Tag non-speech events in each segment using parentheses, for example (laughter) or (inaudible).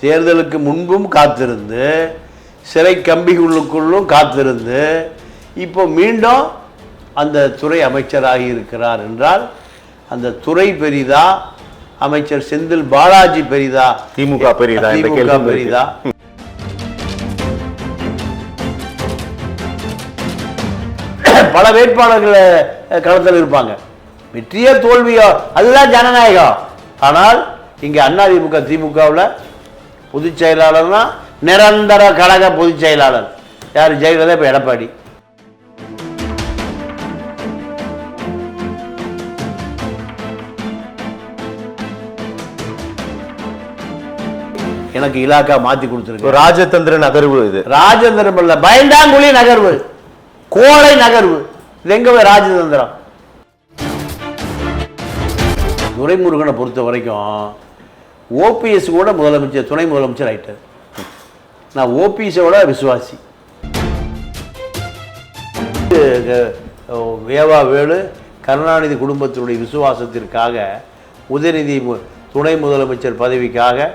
தேர்தலுக்கு முன்பும் காத்திருந்து சிறை கம்பிகளுக்குள்ளும் காத்திருந்து இப்போ மீண்டும் அந்த துறை அமைச்சராகி இருக்கிறார் என்றால் அந்த துறை பெரிதா அமைச்சர் செந்தில் பாலாஜி பெரிதா திமுக என்ற திமுக. பெரிதா (laughs) பல வேட்பாளர்கள் களத்தில் இருப்பாங்க வெற்றியோ தோல்வியோ அதுதான் ஜனநாயகம் ஆனால் இங்கே அதிமுக திமுகவில் பொதுச் செயலாளர்னா நிரந்தர கழக பொதுச் செயலாளர் யார் ஜெயலலிதா இப்போ எடப்பாடி. எனக்கு இலாக்கா மாத்தி கொடுத்துருக்கு ராஜதந்திர நகர்வு இது. ராஜதந்திரம் இல்ல பயந்தாங்குழி நகர்வு. கோழை நகர்வு. இது எங்க போய் ராஜதந்திரம்? துரைமுருகனை பொறுத்த வரைக்கும் ஓபிஎஸ் கூட முதலமைச்சர் துணை முதலமைச்சர் ஆயிட்டார். நான் ஓபிஎஸோட விசுவாசி. வேவா வேலு கருணாநிதி குடும்பத்தினுடைய விசுவாசத்திற்காக உதயநிதி மு- துணை முதலமைச்சர் பதவிக்காக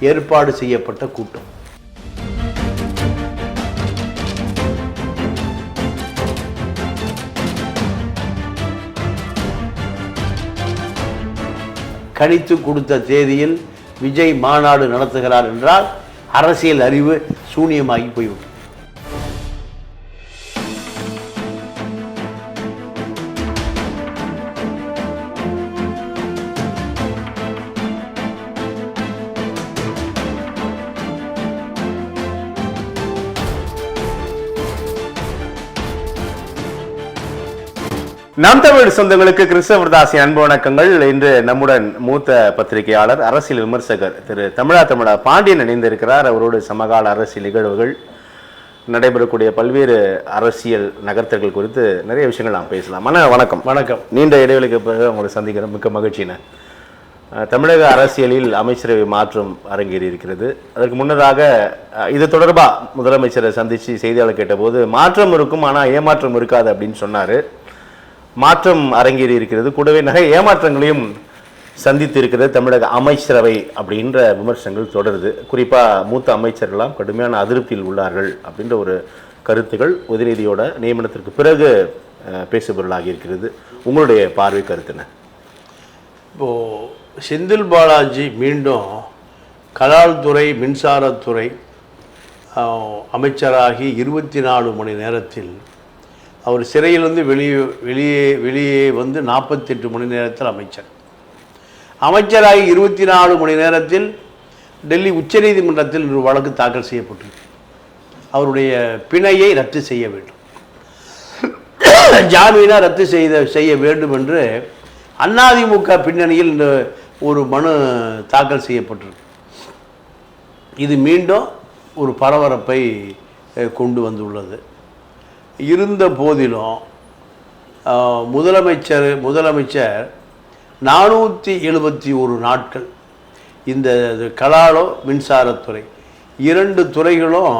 ஏற்பாடு செய்யப்பட்ட கூட்டம். கணித்து கொடுத்த தேதியில் விஜய் மாநாடு நடத்துகிறார் என்றால் அரசியல் அறிவு சூனியமாகி போய்விடும். நாம் தமிழ் சொந்தங்களுக்கு கிறிஸ்தவர்தாசி அன்பு வணக்கங்கள். இன்று நம்முடன் மூத்த பத்திரிகையாளர் அரசியல் விமர்சகர் திரு தமிழா தமிழா பாண்டியன் இணைந்திருக்கிறார். அவரோடு சமகால அரசியல் நிகழ்வுகள் நடைபெறக்கூடிய பல்வேறு அரசியல் நகர்த்தல்கள் குறித்து நிறைய விஷயங்கள் நாம் பேசலாம். அண்ணா வணக்கம். வணக்கம். நீண்ட இடைவெளிக்கு பிறகு உங்களை சந்திக்கிறேன். மிக்க மகிழ்ச்சிண்ணே அஹ், தமிழக அரசியலில் அமைச்சரவை மாற்றம் அரங்கேறி இருக்கிறது அதற்கு முன்னதாக இது தொடர்பாக முதலமைச்சரை சந்தித்து செய்தியாளர் கேட்டபோது மாற்றம் இருக்கும் ஆனால் ஏமாற்றம் இருக்காது அப்படின்னு சொன்னார். மாற்றம் அரங்கேறி இருக்கிறது. கூடவே நிறைய ஏமாற்றங்களையும் சந்தித்து இருக்கிறது தமிழக அமைச்சரவை அப்படின்ற விமர்சனங்கள் தொடருது. குறிப்பாக மூத்த அமைச்சர்கள்லாம் கடுமையான அதிருப்தியில் உள்ளார்கள் அப்படின்ற ஒரு கருத்துகள் உதயநிதியோட நியமனத்திற்கு பிறகு பேசுபொருளாகி இருக்கிறது. உங்களுடைய பார்வை கருத்துன இப்போது செந்தில் பாலாஜி மீண்டும் கலால் துறை மின்சாரத்துறை அமைச்சராகி இருபத்தி நாலு மணி நேரத்தில் அவர் சிறையிலிருந்து வெளியே வெளியே வெளியே வந்து நாற்பத்தெட்டு மணி நேரத்தில் அமைச்சர். அமைச்சராகி இருபத்தி நாலு மணி நேரத்தில் டெல்லி உச்சநீதிமன்றத்தில் ஒரு வழக்கு தாக்கல் செய்யப்பட்டிருக்கு. அவருடைய பிணையை ரத்து செய்ய வேண்டும். ஜாமீனாக ரத்து செய்த செய்ய வேண்டும் என்று அதிமுக பின்னணியில் இந்த ஒரு மனு தாக்கல் செய்யப்பட்டிருக்கு. இது மீண்டும் ஒரு பரபரப்பை கொண்டு வந்துள்ளது. இருந்த போதிலும் முதலமைச்சர் முதலமைச்சர் நானூற்றி எழுபத்தி ஒரு நாட்கள் இந்த இது கலாலோ மின்சாரத்துறை. இரண்டு துறைகளும்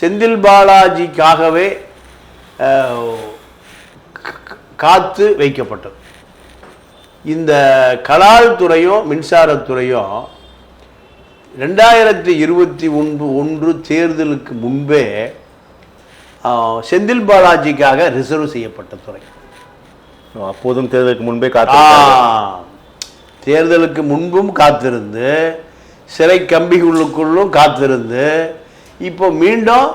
செந்தில் பாலாஜிக்காகவே காத்து வைக்கப்பட்டது. இந்த கலால் துறையும் மின்சாரத்துறையும் ரெண்டாயிரத்தி இருபத்தி ஒன்று ஒன்று தேர்தலுக்கு முன்பே செந்தில் பாலாஜிக்காக ரிசர்வ் செய்யப்பட்ட துறை. அப்போதும் தேர்தலுக்கு முன்பே காத்து தேர்தலுக்கு முன்பும் காத்திருந்து சிறை கம்பிகளுக்குள்ளும் காத்திருந்து இப்போ மீண்டும்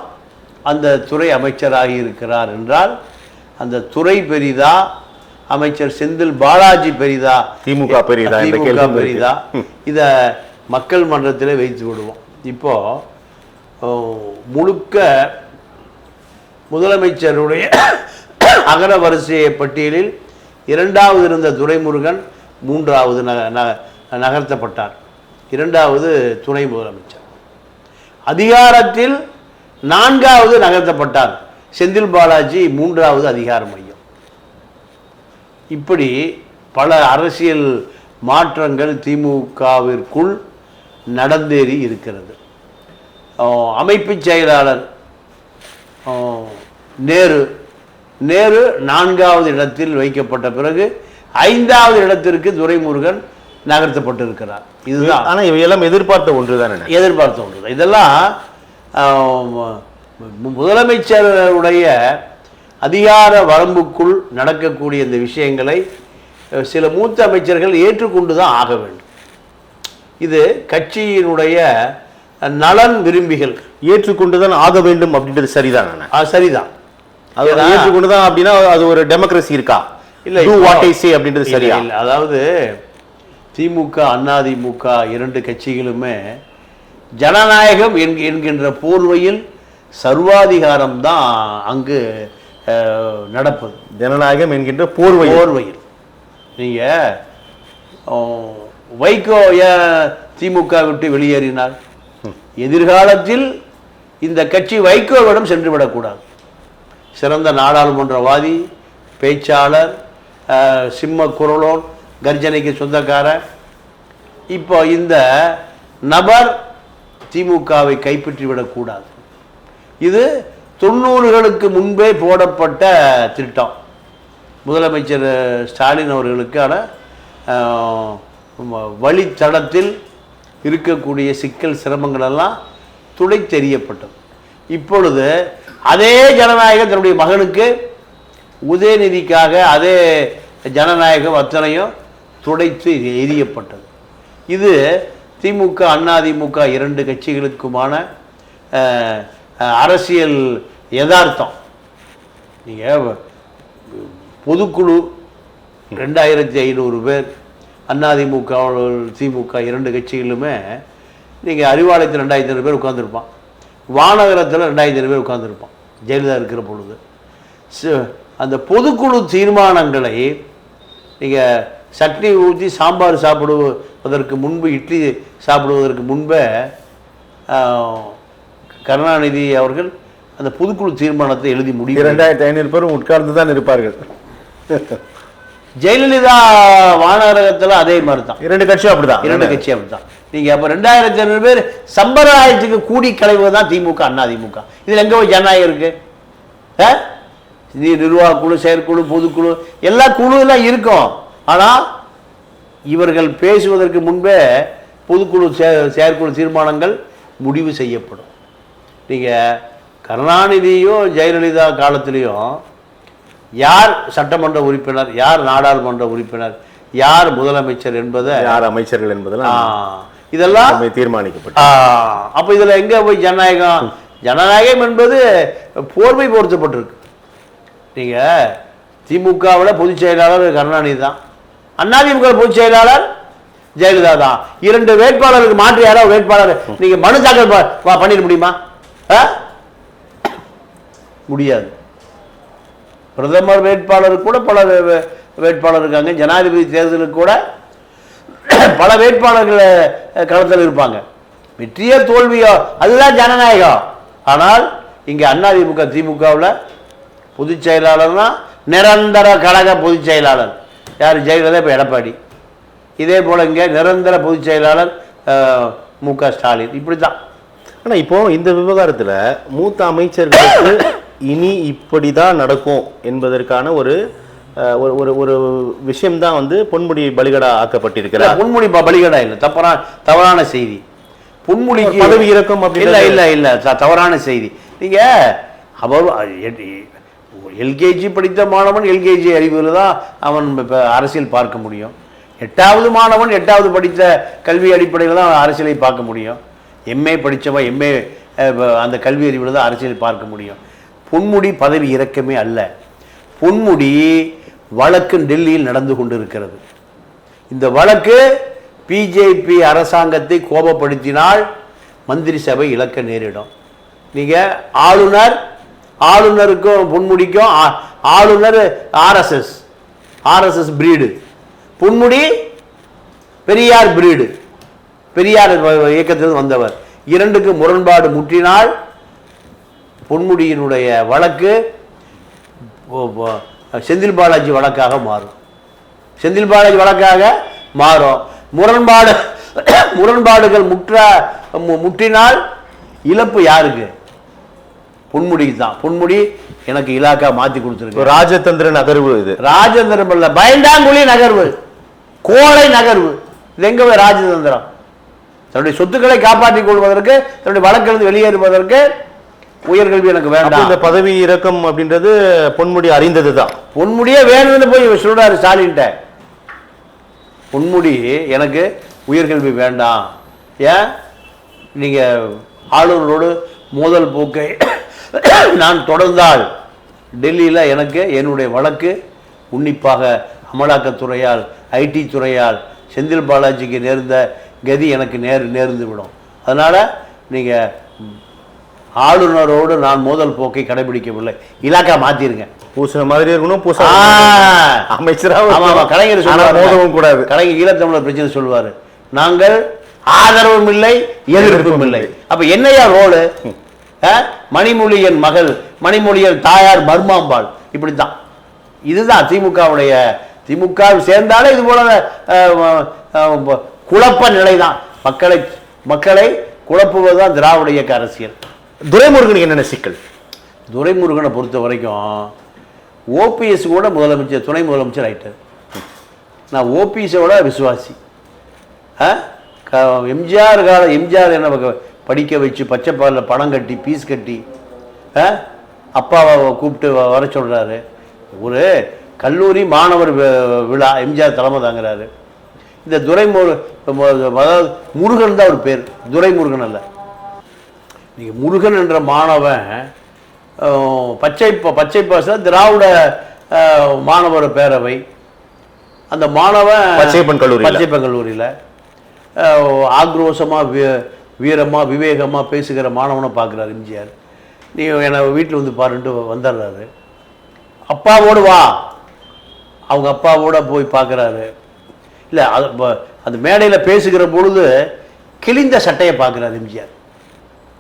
அந்த துறை அமைச்சராகி இருக்கிறார் என்றால் அந்த துறை பெரிதா அமைச்சர் செந்தில் பாலாஜி பெரிதா திமுக என்ற திமுக. பெரிதா (laughs) இதை மக்கள் மன்றத்திலே வைத்து விடுவோம். இப்போ ஓ, முழுக்க முதலமைச்சருடைய (coughs) அகர வரிசை பட்டியலில் இரண்டாவது இருந்த துரைமுருகன் மூன்றாவது நக நகர்த்தப்பட்டார். இரண்டாவது துணை முதலமைச்சர். அதிகாரத்தில் நான்காவது நகர்த்தப்பட்டார். செந்தில் பாலாஜி மூன்றாவது அதிகார மையம். இப்படி பல அரசியல் மாற்றங்கள் திமுகவிற்குள் நடந்தேறி இருக்கிறது. அமைப்பு அமைப்புச் செயலாளர் நேரு. நேரு நான்காவது இடத்தில் வைக்கப்பட்ட பிறகு ஐந்தாவது இடத்திற்கு துரைமுருகன் நகர்த்தப்பட்டு இருக்கிறார் இதுதான். ஆனா இவையெல்லாம் எதிர்பார்த்த ஒன்று தானே எதிர்பார்த்த ஒன்று. இதெல்லாம் ஆஹ், மு- முதலமைச்சருடைய அதிகார வரம்புக்குள் நடக்கக்கூடிய இந்த விஷயங்களை சில மூத்த அமைச்சர்கள் ஏற்றுக்கொண்டு தான் ஆக வேண்டும். இது கட்சியினுடைய நலன் விரும்பிகள். ஏற்றுக்கொண்டுதான் ஆக வேண்டும் அப்படின்றது சரிதான்? சரிதான். அது ஏன்னா- ஏற்றுக்கொண்டுதான் அப்படின்னா அது ஒரு டெமோக்ரஸி இருக்கா? இல்ல, டூ வாட் ஐ சே அப்படின்றது சரியா. அதாவது திமுக அதிமுக இரண்டு கட்சிகளுமே ஜனநாயகம் என்க- என்கின்ற போர்வையில் சர்வாதிகாரம் தான் அங்கு நடப்பது. ஜனநாயகம் என்கின்ற போர்வை போர்வையில். நீங்க அஹ், வைகோ ஏன் திமுக விட்டு வெளியேறினார் எதிர்காலத்தில் இந்த கட்சி வைகோவிடம் சென்று விடக்கூடாது. சிறந்த நாடாளுமன்றவாதி பேச்சாளர் சிம்ம குரலோன் கர்ஜனைக்கு சொந்தக்காரர். இப்போ இந்த நபர் திமுகவை கைப்பற்றிவிடக்கூடாது இது தொண்ணூறுகளுக்கு முன்பே போடப்பட்ட திட்டம். முதலமைச்சர் ஸ்டாலின் அவர்களுக்கான வழித்தடத்தில் இருக்கக்கூடிய சிக்கல் சிரமங்கள் எல்லாம் துடை தெரியப்பட்டது இப்பொழுது அதே ஜனநாயகம் தன்னுடைய மகனுக்கு உதயநிதிக்காக அதே ஜனநாயகம் அத்தனையும் துடைத்து எரியப்பட்டது. இது திமுக அதிமுக இரண்டு கட்சிகளுக்குமான அரசியல் யதார்த்தம். நீங்கள் பொதுக்குழு ரெண்டாயிரத்தி ஐநூறு பேர் அதிமுக திமுக இரண்டு கட்சிகளுமே நீங்கள் அறிவாலயத்தில் ரெண்டாயிரத்தி ஐநூறு பேர் உட்காந்துருப்பான் வானகரத்தில் ரெண்டாயிரத்தி ஐநூறு பேர் உட்காந்துருப்பான் ஜெயலலிதா இருக்கிற பொழுது. அந்த பொதுக்குழு தீர்மானங்களை நீங்கள் சட்னி ஊற்றி சாம்பார் சாப்பிடுவதற்கு முன்பு இட்லி சாப்பிடுவதற்கு முன்பே கருணாநிதி அவர்கள் அந்த பொதுக்குழு தீர்மானத்தை எழுதி முடிவு இரண்டாயிரத்தி ஐநூறு பேரும் உட்கார்ந்து தான் இருப்பார்கள். ஜெயலலிதா வானகரத்தில் அதே மாதிரி தான் இரண்டு கட்சியும் அப்படிதான். இரண்டு கட்சி அப்படித்தான் நீங்க அப்ப ரெண்டாயிரத்தி ஐநூறு பேர் சம்பிரதாயத்துக்கு கூடி கலைவது தான் திமுக அண்ணா திமுக. இதுல எங்க போய் ஜனநாயகம் இருக்கு? ஆ? நீ நிர்வாக குழு செயற்குழு பொதுக்குழு எல்லா குழு எல்லாம் இருக்கும். ஆனா இவர்கள் பேசுவதற்கு முன்பே பொதுக்குழு செய- செயற்குழு தீர்மானங்கள் முடிவு செய்யப்படும். நீங்க கருணாநிதியோ ஜெயலலிதா காலத்திலையும் யார் சட்டமன்ற உறுப்பினர் யார் நாடாளுமன்ற உறுப்பினர் யார் முதலமைச்சர் என்பதை யார் அமைச்சர்கள் என்பதெல்லாம் இதெல்லாம் தீர்மானிக்கப்பட்டு அப்ப இதுல எங்க போய் ஜனநாயகம்? ஜனநாயகம் என்பது போர்வை பொருத்தப்பட்டிருக்கு. நீங்க திமுகவில் பொதுச் செயலாளர் கருணாநிதி தான். அதிமுக பொதுச் செயலாளர் ஜெயலலிதா தான். இரண்டு வேட்பாளருக்கு மாற்றி யாராவது வேட்பாளர். நீங்க மனு தாக்கல் பண்ணிட முடியுமா? முடியாது. பிரதமர் வேட்பாளர் கூட பல வேட்பாளர் இருக்காங்க. ஜனாதிபதி தேர்தலுக்கு கூட (coughs) பல வேட்பாளர்கள் களத்தில் இருப்பாங்க. வெற்றியோ தோல்வியோ அதுதான் ஜனநாயகம். ஆனால் இங்கே அதிமுக திமுகவில் பொதுச் செயலாளர்னா நிரந்தர கழக பொதுச் செயலாளர். யார்? ஜெயலலிதா இப்போ எடப்பாடி. இதே போல் இங்கே நிரந்தர பொதுச் செயலாளர் மு க ஸ்டாலின். இப்படி தான் ஆனா இப்போ இந்த விவகாரத்துல மூத்த அமைச்சர்களுக்கு (coughs) இனி இப்படிதான் நடக்கும் என்பதற்கான ஒரு ஒரு ஒரு ஒரு விஷயம்தான் வந்து பொன்முடி பலிகடா ஆக்கப்பட்டிருக்கிறார். பொன்முடி பலிகடா இல்லை தப்பரா தவறான செய்தி. பொன்முடிக்கு பதவி இறக்கம் இல்ல இல்ல இல்ல தவறான செய்தி. நீங்க அவர் எல்கேஜி படித்த மாணவன் எல்கேஜி அறிவில் தான் அவன் இப்போ அரசியல் பார்க்க முடியும். எட்டாவது மாணவன் எட்டாவது படித்த கல்வி அடிப்படையில் தான் அரசியலை பார்க்க முடியும். எம்ஏ படித்தவன் எம்ஏ அந்த கல்வி அறிவில் தான் அரசியல் பார்க்க முடியும். பொன்முடி பதவி இறக்கமே அல்ல. பொன்முடி வழக்கு டெல்லியில் நடந்து கொண்டிருக்கிறது. இந்த வழக்கு பிஜேபி அரசாங்கத்தை கோபப்படுத்தினால் மந்திரி சபை இழக்க நேரிடும். நீங்கள் ஆளுநர் ஆளுநருக்கும் பொன்முடிக்கும் ஆ- ஆளுநர் RSS RSS breed. Ponmudi Periyar breed. Periyar வ- இயக்கத்தில் வந்தவர். இரண்டுக்கு முரண்பாடு முற்றினால் பொன்முடியினுடைய வழக்கு செந்தில் பாலாஜி வழக்காக மாறும். செந்தில் பாலாஜி வழக்காக மாறும். முரண்பாடு முரண்பாடுகள் முற்ற முற்றினால் இழப்பு யாருக்கு? பொன்முடிக்கு தான். பொன்முடி எனக்கு இலாக்கா மாத்தி கொடுத்துருக்கு ராஜதந்திர நகர்வு இது. ராஜேந்திரம் இல்ல பயந்தாங்குழி நகர்வு. கோழை நகர்வு. இது எங்க போய் ராஜதந்திரம்? தன்னுடைய சொத்துக்களை காப்பாற்றிக் கொள்வதற்கு தன்னுடைய வழக்கிலிருந்து வெளியேறுவதற்கு உயர்கல்வி எனக்கு வேண்டாம். இந்த பதவி இறக்கம் அப்படின்றது பொன்முடி அறிந்தது தான் பொன்முடியே வேணும்னு போய் இவர் ஸ்டாலின்ட்ட பொன்முடி எனக்கு உயர்கல்வி வேண்டாம். ஏன்? நீங்க ஆளுநரோடு மோதல் போக்கை (coughs) நான் தொடர்ந்தால் டெல்லியில் எனக்கு என்னுடைய வழக்கு உன்னிப்பாக அமலாக்கத்துறையால் ஐடி துறையால் செந்தில் பாலாஜிக்கு நேர்ந்த கதி எனக்கு நேர் நேர்ந்து விடும் அதனால் நீங்கள் ஆளுநரோடு நான் மோதல் போக்கை கடைபிடிக்கவில்லை. இலாக்கா மாற்றிருங்க பூச மாதிரி இருக்கணும் பூச ஆ. அமைச்சரா ஆமா ஆமா கலைஞர் சொல்லுவாரு மோதவும் கூடாது. கலைஞர் ஈழத்தமிழர் பிரச்சனை சொல்லுவாரு. நாங்கள் ஆதரவும் இல்லை எதிர்ப்பும் இல்லை. அப்ப என்னையா ரோலு? மணிமொழியன் மகள் மணிமொழியன் தாயார் மர்மாம்பாள். இப்படித்தான். இதுதான் திமுகவுடைய திமுக சேர்ந்தாலே இது போல குழப்ப நிலைதான். மக்களை மக்களை குழப்புவதுதான் திராவிட இயக்க அரசியல். துரைமுருகனுக்கு என்னென்ன சிக்கல்? துரைமுருகனை பொறுத்த வரைக்கும் ஓபிஎஸ் கூட முதலமைச்சர் துணை முதலமைச்சர் ஆகிட்டார் நான் ஓபிஎஸோட விசுவாசி. ஆ? க- எம்ஜிஆர் கால எம்ஜிஆர் என்ன படிக்க வச்சு பச்சை பாலில் பணம் கட்டி பீஸ் கட்டி ஆ? அப்பாவை கூப்பிட்டு வ- வர சொல்கிறாரு ஒரு கல்லூரி மாணவர் விழா எம்ஜிஆர் தலைமை தாங்குறாரு. இந்த துரைமுரு அதாவது முருகன் தான் ஒரு பேர். துரைமுருகன் அல்ல. நீங்கள் முருகன் என்ற மாணவன் பச்சை பச்சை பாச திராவிட மாணவர் பேரவை. அந்த மாணவன் பச்சையப்பன் கல்லூரியில. பச்சைப்பன் கல்லூரியில். ஆக்ரோஷமாக வீ வீரமாக விவேகமாக பேசுகிற மாணவனை பார்க்குறாரு எம்ஜிஆர். நீ என்னை வீட்டில் வந்து பாருன்ட்டு வந்துடுறாரு அப்பாவோடு வா. அவங்க அப்பாவோட போய் பார்க்குறாரு. இல்லை அது அந்த மேடையில் பேசுகிற பொழுது கிழிந்த சட்டையை பார்க்குறாரு எம்ஜிஆர்.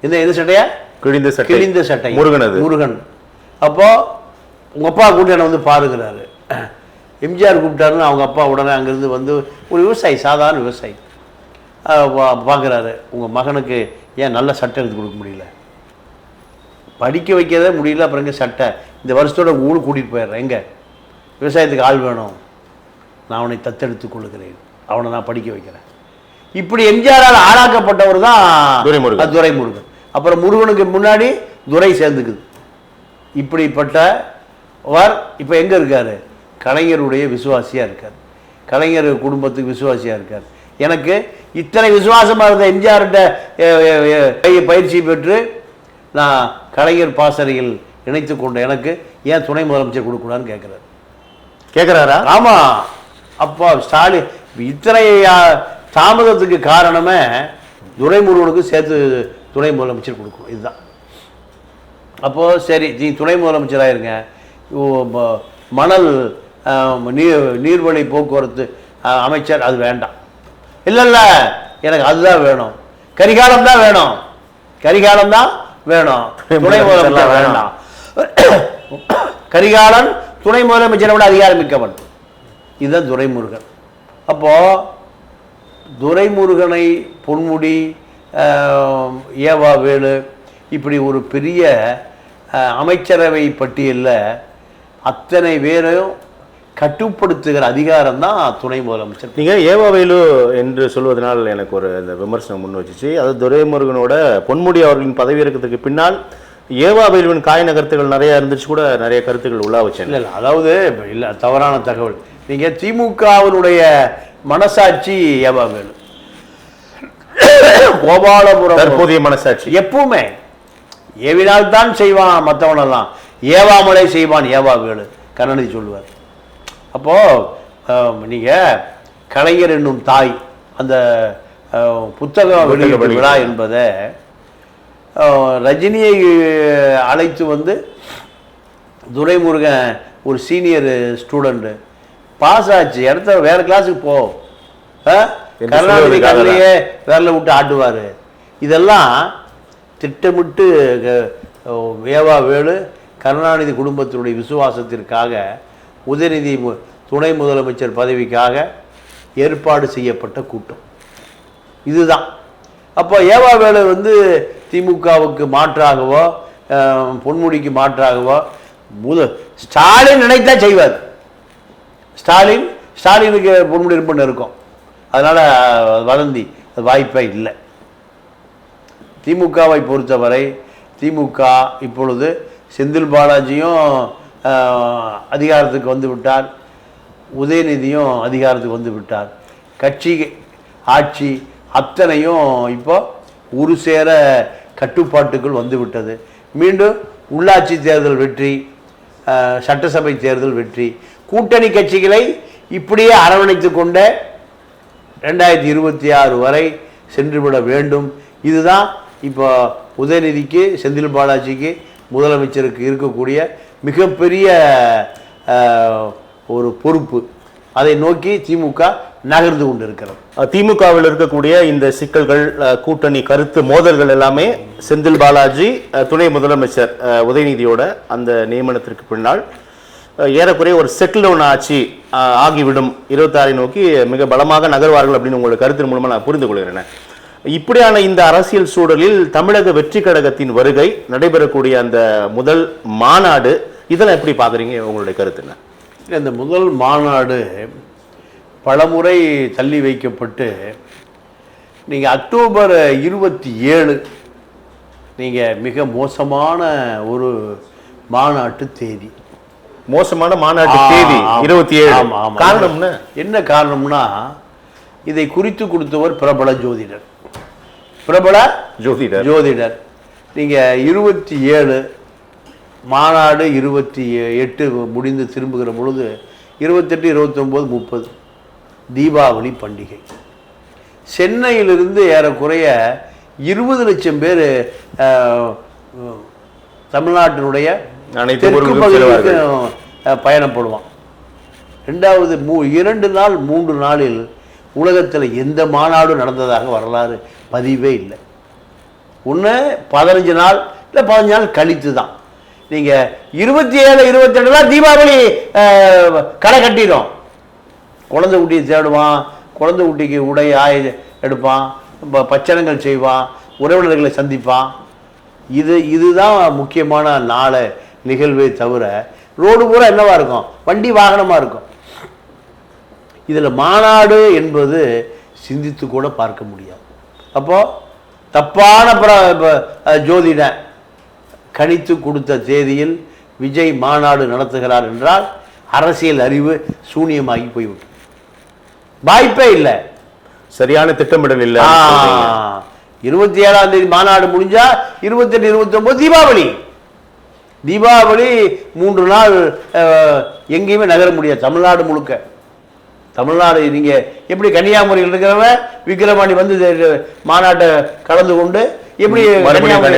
எந்த எந்த சட்டையா? கிழிந்த சட்டை. கிழிந்த சட்டை. முருகன் அது முருகன். அப்போ உங்க அப்பா கூட்டி என்னை வந்து பாருங்கிறாரு எம்ஜிஆர் கூப்பிட்டாருன்னு அவங்க அப்பா உடனே அங்கேருந்து வந்து ஒரு விவசாயி சாதாரண விவசாயி. பார்க்குறாரு உங்க மகனுக்கு ஏன் நல்ல சட்டை எடுத்து கொடுக்க முடியல? படிக்க வைக்கவே முடியல அப்புறம் எங்க சட்டை? இந்த வருஷத்தோட ஊருக்கு கூட்டிகிட்டு போயிடுறேன். எங்க? விவசாயத்துக்கு ஆள் வேணும். நான் அவனை தத்தெடுத்துக் கொள்ளுகிறேன். அவனை நான் படிக்க வைக்கிறேன். இப்படி எம்ஜிஆரால் ஆளாக்கப்பட்டவர் தான் துரைமுருகன். துரைமுருகன். அப்புறம் முருகனுக்கு முன்னாடி துரை சேர்ந்துக்குது. இப்படிப்பட்ட வர் இப்போ எங்கே இருக்காரு? கலைஞருடைய விசுவாசியாக இருக்கார். கலைஞர் குடும்பத்துக்கு விசுவாசியாக இருக்கார். எனக்கு இத்தனை விசுவாசமாக இருந்த எம்ஜிஆர்கிட்ட பயிற்சி பெற்று நான் கலைஞர் பாசறையில் இணைத்து கொண்ட எனக்கு ஏன் துணை முதலமைச்சர் கொடுக்கூடாதுன்னு கேட்குறாரு கேக்குறாரா? ஆமா. அப்பா ஸ்டாலின் இத்தனை தாமதத்துக்கு காரணமே துரைமுருகனுக்கு சேர்த்து துணை முதலமைச்சர் கொடுக்கணும் இதுதான். அப்போ சரி நீ துணை முதலமைச்சராக இருங்க ஓ, ம- மணல் நீர் நீர்வழி போக்குவரத்து அமைச்சர் அது வேண்டாம். இல்லை இல்லை எனக்கு அதுதான் வேணும். கரிகாலம் தான் வேணும். கரிகாலம் தான் வேணும். துணை முதலமைச்சர் வேண்டாம் கரிகாலன் துணை முதலமைச்சரை விட அதிகாரமிக்கவன். இதுதான் துரைமுருகன். அப்போ துரைமுருகனை பொன்முடி ஏவா வேலு இப்படி ஒரு பெரிய அமைச்சரவை பட்டியலில் அத்தனை பேரையும் கட்டுப்படுத்துகிற அதிகாரம் தான் துணை முதலமைச்சர். நீங்க ஏவாவேலு என்று சொல்வதனால் எனக்கு ஒரு இந்த விமர்சனம் முன் வச்சுச்சு. அது துரைமுருகனோட பொன்முடி அவர்களின் பதவி இறக்கத்துக்கு பின்னால் ஏவாவேலுவின் காய் நகர்த்துகள் நிறைய இருந்துச்சு கூட நிறைய கருத்துக்கள் உள்ளா வச்சேன் இல்லை இல்லை அதாவது இல்லை தவறான தகவல். நீங்கள் திமுகவினுடைய மனசாட்சி ஏவா வேலு. கோபாலபுரம். தற்போதைய மனசாட்சி. எப்பவுமே ஏவினால் தான் செய்வான் மற்றவனெல்லாம் ஏவாமலே செய்வான் ஏவா வேலு கருணாநிதி சொல்லுவார். அப்போ நீங்க கலைஞர் என்னும் தாய் அந்த புத்தக வெளியீட்டு. விழா என்பதை ரஜினியை அழைத்து வந்து துரைமுருகன் ஒரு சீனியர் ஸ்டூடெண்ட்டு பாஸ் ஆச்சு இடத்த வேற கிளாஸுக்கு போ. கருணாநிதி கண்ணிலேயே விரல விட்டு ஆட்டுவார். இதெல்லாம் திட்டமிட்டு வேவா வேலு கருணாநிதி குடும்பத்தினுடைய விசுவாசத்திற்காக உதயநிதி துணை முதலமைச்சர் பதவிக்காக ஏற்பாடு செய்யப்பட்ட கூட்டம். இதுதான். அப்போ ஏவா வேலு வந்து திமுகவுக்கு மாற்றாகவோ பொன்முடிக்கு மாற்றாகவோ முத ஸ்டாலின் நினைத்தா செய்வார். ஸ்டாலின் ஸ்டாலினுக்கு பொன்முடி ரொம்ப நெருக்கம் அதனால் வதந்தி அது வாய்ப்பே இல்லை. திமுகவை பொறுத்தவரை திமுக இப்பொழுது செந்தில் பாலாஜியும் அதிகாரத்துக்கு வந்து விட்டார். உதயநிதியும் அதிகாரத்துக்கு வந்து விட்டார். கட்சி ஆட்சி அத்தனையும் இப்போ ஒரு சேர கட்டுப்பாட்டுக்குள் வந்துவிட்டது மீண்டும் உள்ளாட்சி தேர்தல் வெற்றி சட்டசபை தேர்தல் வெற்றி. கூட்டணி கட்சிகளை இப்படியே அரவணைத்து கொண்ட ரெண்டாயிரத்தி இருபத்தி ஆறு வரை சென்றுவிட வேண்டும். இதுதான் இப்போ உதயநிதிக்கு செந்தில் பாலாஜிக்கு முதலமைச்சருக்கு இருக்கக்கூடிய மிகப்பெரிய ஒரு பொறுப்பு. அதை நோக்கி திமுக நகர்ந்து கொண்டிருக்கிறது. திமுகவில் இருக்கக்கூடிய இந்த சிக்கல்கள் கூட்டணி கருத்து மோதல்கள் எல்லாமே செந்தில் பாலாஜி துணை முதலமைச்சர் உதயநிதியோட அந்த நியமனத்திற்கு பின்னால் ஏறக்குறைய ஒரு செட்டில் டவுன் ஆட்சி ஆகிவிடும். இருபத்தாறை நோக்கி மிக பலமாக நகர்வார்கள் அப்படின்னு உங்களோட கருத்தின் மூலமாக நான் புரிந்து கொள்கிறேன். இப்படியான இந்த அரசியல் சூழலில் தமிழக வெற்றி கழகத்தின் வருகை நடைபெறக்கூடிய அந்த முதல் மாநாடு இதெல்லாம் எப்படி பார்க்குறீங்க? உங்களுடைய கருத்து என்ன? இந்த முதல் மாநாடு பலமுறை தள்ளி வைக்கப்பட்டு நீங்கள் அக்டோபர் இருபத்தி ஏழு நீங்கள் மிக மோசமான ஒரு மாநாட்டு தேதி. மோசமான மாநாட்டு தேதி. இருபத்தி ஏழு. காரணம்னு? என்ன காரணம்னா இதை குறித்து கொடுத்தவர் பிரபல ஜோதிடர். பிரபல ஜோதிடர். ஜோதிடர். நீங்கள் இருபத்தி ஏழு மாநாடு இருபத்தி எட்டு முடிந்து திரும்புகிற பொழுது இருபத்தெட்டு இருபத்தொம்போது முப்பது தீபாவளி பண்டிகை. சென்னையிலிருந்து ஏறக்குறைய இருபது லட்சம் பேர் தமிழ்நாட்டினுடைய அனைத்து பயணம் போடுவான் ரெண்டாவது மூ இரண்டு நாள் மூன்று நாளில் உலகத்தில் எந்த மாநாடும் நடந்ததாக வரலாறு பதிவே இல்லை. ஒன்று பதினஞ்சு நாள் இல்லை பதினஞ்சு நாள் கழித்து தான் நீங்கள் இருபத்தி ஏழு இருபத்தெட்டு தான் தீபாவளி கடை கட்டிடும். குழந்தை குட்டியை தேடுவான் குழந்தை குட்டிக்கு உடை ஆய எடுப்பான் பச்சனங்கள் செய்வான் உறவினர்களை சந்திப்பான். இது இதுதான் முக்கியமான நாளை நிகழ்வே தவிர ரோடு பூரா என்னவா இருக்கும்? வண்டி வாகனமாக இருக்கும். இதில் மாநாடு என்பது சிந்தித்து கூட பார்க்க முடியாது. அப்போ தப்பான பிர ஜோதிட கணித்து கொடுத்த தேதியில் விஜய் மாநாடு நடத்துகிறார் என்றால் அரசியல் அறிவு சூனியமாகி போய்விடும். வாய்ப்பே இல்லை. சரியான திட்டமிடல் இல்ல. இருபத்தி ஏழாம் தேதி மாநாடு முடிஞ்சா இருபத்தெட்டு இருபத்தொம்போது தீபாவளி. தீபாவளி மூன்று நாள் எங்கேயுமே நகர முடியாது தமிழ்நாடு முழுக்க. தமிழ்நாடு நீங்க எப்படி கன்னியாகுமரியில் இருக்கிறவன் விக்கிரவாணி வந்து மாநாட்டை கலந்து கொண்டு எப்படி கன்னியாகுமரி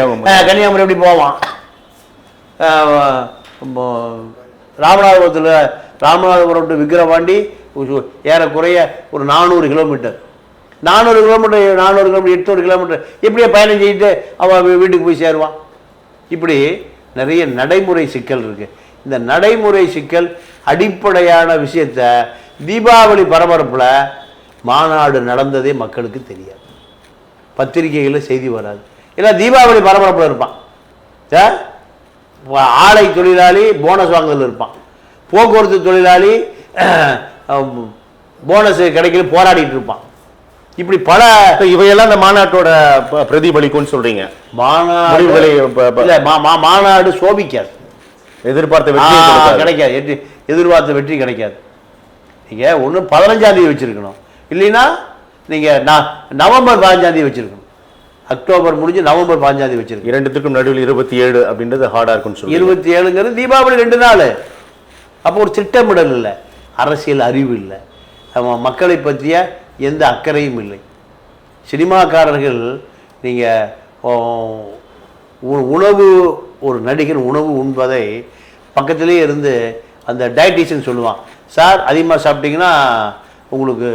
கன்னியாகுமரி. எப்படி போவான்? ராமநாதபுரத்தில் ராமநாதபுரம் டு விக்கிரவாண்டி ஏறக்குறைய ஒரு நானூறு கிலோமீட்டர். நானூறு கிலோமீட்டர் நானூறு கிலோமீட்டர் எட்நூறு கிலோமீட்டர் எப்படியே பயணம் செய்துட்டு அவன் வீட்டுக்கு போய் சேருவான். இப்படி நிறைய நடைமுறை சிக்கல் இருக்கு. இந்த நடைமுறை சிக்கல் அடிப்படையான விஷயத்த தீபாவளி பரபரப்பில் மாநாடு நடந்ததே மக்களுக்கு தெரியாது. பத்திரிகைகளில் செய்தி வராது. ஏன்னா தீபாவளி பரபரப்பில் இருப்பான். ஆலை தொழிலாளி போனஸ் வாங்குதல் இருப்பான். போக்குவரத்து தொழிலாளி போனஸ் கிடைக்கல போராடிட்டு இருப்பான். இப்படி பல இவையெல்லாம் இந்த மாநாட்டோட பிரதிபலிக்கும்னு சொல்றீங்க. மாநாடு முடிவுகளை ப- ப- இல்ல, மா- மா- மாநாடு சோபிக்காது. எதிர்பார்த்த வெற்றி கொடுக்காது. எதிர்பார்த்த வெற்றி கிடைக்காது. நீங்க ஒண்ணு பதினஞ்சாம் தேதி வச்சிருக்கணும். இல்லைன்னா நீங்க ந- நவம்பர் பதினஞ்சாம் தேதி வச்சிருக்கணும். அக்டோபர் முடிஞ்சு நவம்பர் பதினஞ்சாம் தேதி வச்சிருக்கணும். இரண்டுத்துக்கும் நடுவில் இருபத்தி ஏழு அப்படின்றது ஹார்டா இருக்கும்னு சொல்றீங்க. இருபத்தி ஏழுங்கிறது தீபாவளி ரெண்டு நாள். அப்போ ஒரு திட்டமிடல் இல்லை. அரசியல் அறிவு இல்லை. மக்களை பற்றிய எந்த அக்கறையும் இல்லை. சினிமாக்காரர்கள் நீங்கள் உணவு ஒரு நடிகர் உணவு உண்பதை பக்கத்திலே இருந்து அந்த டயட்டிஷியன் சொல்லுவான். சார் அதிகமாக சாப்பிட்டீங்கன்னா உங்களுக்கு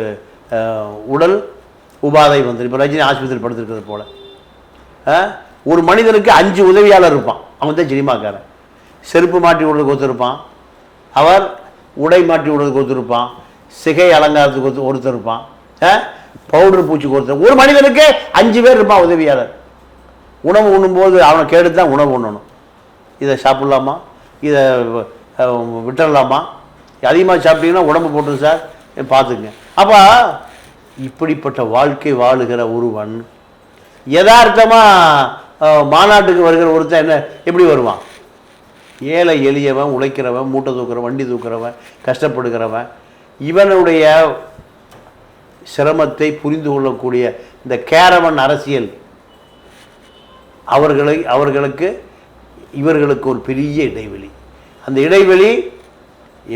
உடல் உபாதை வந்துடும் இப்போ ரஜினி ஆஸ்பத்திரி படுத்திருக்கிறது போல். ஒரு மனிதனுக்கு அஞ்சு உதவியாளர் இருப்பான். அவன் தான் சினிமாக்காரன். செருப்பு மாட்டி விடுறதுக்கு கொடுத்துருப்பான் அவர் உடை மாட்டி விடுறதுக்கு கொடுத்துருப்பான் சிகை அலங்காரத்துக்கு ஒருத்தர் இருப்பான். பவுடர் பூச்சி கொடுத்த. ஒரு மனிதனுக்கு அஞ்சு பேர் இருப்பான் உதவியாளர். உணவு உண்ணும்போது அவனை கேட்டு தான் உணவு உண்ணணும். இதை சாப்பிட்லாமா? இதை விட்டுடலாமா விட்டுறலாமா? அதிகமாக சாப்பிட்டீங்கன்னா உடம்பு போட்டுரும் சார். பார்த்துக்குங்க. அப்போ இப்படிப்பட்ட வாழ்க்கை வாழுகிற ஒருவன் யதார்த்தமாக மாநாட்டுக்கு வருகிற ஒருத்தன் என்ன எப்படி வருவான்? ஏழை எளியவன் உழைக்கிறவன் மூட்டை தூக்குறவன் வண்டி தூக்குறவன் கஷ்டப்படுகிறவன். இவனுடைய சிரமத்தை புரிந்து கொள்ளக்கூடிய இந்த கேரவன் அரசியல் அவர்களை அவர்களுக்கு இவர்களுக்கு ஒரு பெரிய இடைவெளி. அந்த இடைவெளி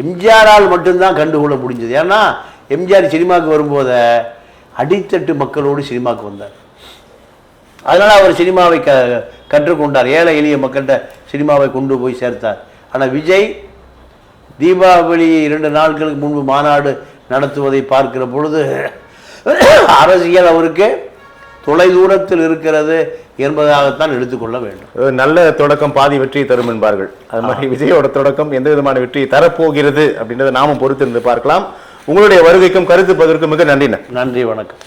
எம்ஜிஆரால் மட்டும்தான் கண்டுகொள்ள முடிஞ்சது. ஏன்னா எம்ஜிஆர் சினிமாவுக்கு வரும்போத அடித்தட்டு மக்களோடு சினிமாவுக்கு வந்தார். அதனால் அவர் சினிமாவை க கற்றுக்கொண்டார். ஏழை எளிய மக்கள்கிட்ட சினிமாவை கொண்டு போய் சேர்த்தார். ஆனால் விஜய் தீபாவளி இரண்டு நாட்களுக்கு முன்பு மாநாடு நடத்துவதை பார்க்கிற பொழுது அரசியல் அவருக்கு தொலைதூரத்தில் இருக்கிறது என்பதாகத்தான் எடுத்துக்கொள்ள வேண்டும். நல்ல தொடக்கம் பாதி வெற்றி தரும் என்பார்கள். அது மாதிரி விஜயோட தொடக்கம் எந்த விதமான வெற்றி தரப்போகிறது அப்படின்றத நாமும் பொறுத்திருந்து பார்க்கலாம். உங்களுடைய வருகைக்கும் கருத்து பகிர்வுக்கும் மிக நன்றிண்ணே நன்றி வணக்கம்.